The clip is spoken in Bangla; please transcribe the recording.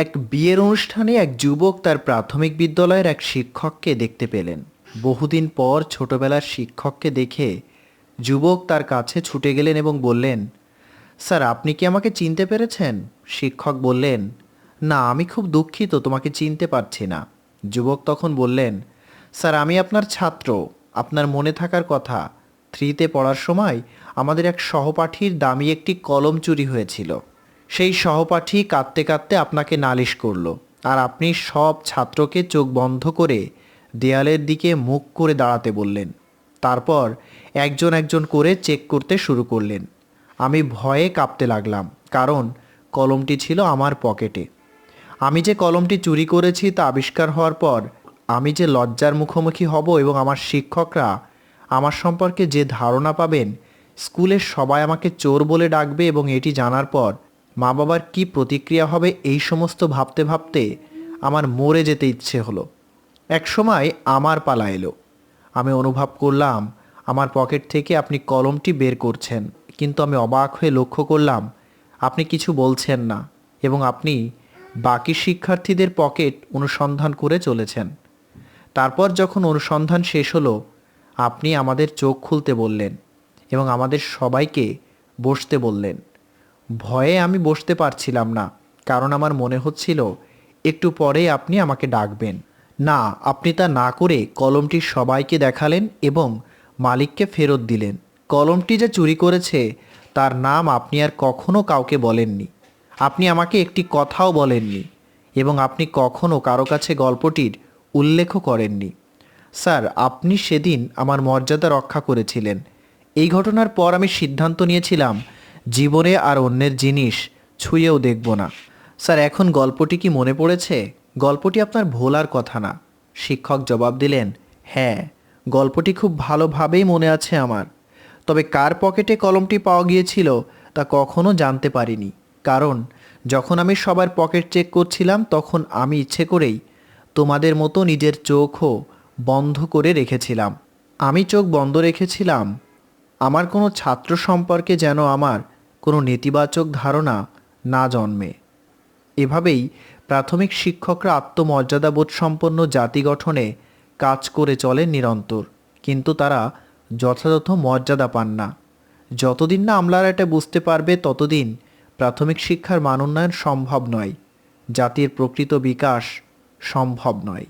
এক বিয়ের অনুষ্ঠানে এক যুবক তার প্রাথমিক বিদ্যালয়ের এক শিক্ষককে দেখতে পেলেন। বহুদিন পর ছোটবেলার শিক্ষককে দেখে যুবক তার কাছে ছুটে গেলেন এবং বললেন, স্যার, আপনি কি আমাকে চিনতে পেরেছেন? শিক্ষক বললেন, না, আমি খুব দুঃখিত, তোমাকে চিনতে পারছি না। যুবক তখন বললেন, স্যার, আমি আপনার ছাত্র, আপনার মনে থাকার কথা। থ্রিতে পড়ার সময় আমাদের এক সহপাঠীর দামি একটি কলম চুরি হয়েছিল। সেই সহপাঠী কাঁদতে কাঁদতে আপনাকে নালিশ করল। আর আপনি সব ছাত্রকে চোখ বন্ধ করে দেয়ালের দিকে মুখ করে দাঁড়াতে বললেন। তারপর একজন একজন করে চেক করতে শুরু করলেন। আমি ভয়ে কাঁপতে লাগলাম, কারণ কলমটি ছিল আমার পকেটে। আমি যে কলমটি চুরি করেছি তা আবিষ্কার হওয়ার পর আমি যে লজ্জার মুখোমুখি হব এবং আমার শিক্ষকরা আমার সম্পর্কে যে ধারণা পাবেন, স্কুলের সবাই আমাকে চোর বলে ডাকবে এবং এটি জানার পর মা বাবার কী প্রতিক্রিয়া হবে এই সমস্ত ভাবতে ভাবতে আমার মরে যেতে ইচ্ছে হলো। এক সময় আমার পালা এলো। আমি অনুভব করলাম, আমার পকেট থেকে আপনি কলমটি বের করছেন, কিন্তু আমি অবাক হয়ে লক্ষ্য করলাম, আপনি কিছু বলছেন না এবং আপনি বাকি শিক্ষার্থীদের পকেট অনুসন্ধান করে চলেছেন। তারপর যখন অনুসন্ধান শেষ হলো, আপনি আমাদের চোখ খুলতে বললেন এবং আমাদের সবাইকে বসতে বললেন। ভয়ে আমি বসতে পারছিলাম না, কারণ আমার মনে হচ্ছিল, একটু পরে আপনি আমাকে ডাকবেন। না, আপনি তা না করে কলমটি সবাইকে দেখালেন এবং মালিককে ফেরত দিলেন। কলমটি যে চুরি করেছে, তার নাম আপনি আর কখনো কাউকে বলেননি। আপনি আমাকে একটি কথাও বলেননি এবং আপনি কখনো কারও কাছে গল্পটির উল্লেখও করেননি। স্যার, আপনি সেদিন আমার মর্যাদা রক্ষা করেছিলেন। এই ঘটনার পর আমি সিদ্ধান্ত নিয়েছিলাম জীবনে আর অন্যের জিনিস ছুঁয়েও দেখব না। স্যার, এখন গল্পটি কি মনে পড়েছে? গল্পটি আপনার ভোলার কথা না। শিক্ষক জবাব দিলেন হ্যাঁ গল্পটি খুব ভালোভাবেই মনে আছে আমার। তবে কার পকেটে কলমটি পাওয়া গিয়েছিল তা কখনো জানতে পারিনি। কারণ, যখন আমি সবার পকেট চেক করছিলাম, তখন আমি ইচ্ছে করেই তোমাদের মতো নিজের চোখও বন্ধ করে রেখেছিলাম। আমি চোখ বন্ধ রেখেছিলাম আমার কোনো ছাত্র সম্পর্কে যেন আমার কোনো নেতিবাচক ধারণা না জন্মে। এভাবেই প্রাথমিক শিক্ষকরা আত্মমর্যাদাবোধ সম্পন্ন জাতি গঠনে কাজ করে চলে নিরন্তর, কিন্তু তারা যথাযথ মর্যাদা পান না। যতদিন না আমলারা এটা বুঝতে পারবে, ততদিন প্রাথমিক শিক্ষার মান উন্নয়ন সম্ভব নয়। জাতির প্রকৃত বিকাশ সম্ভব নয়।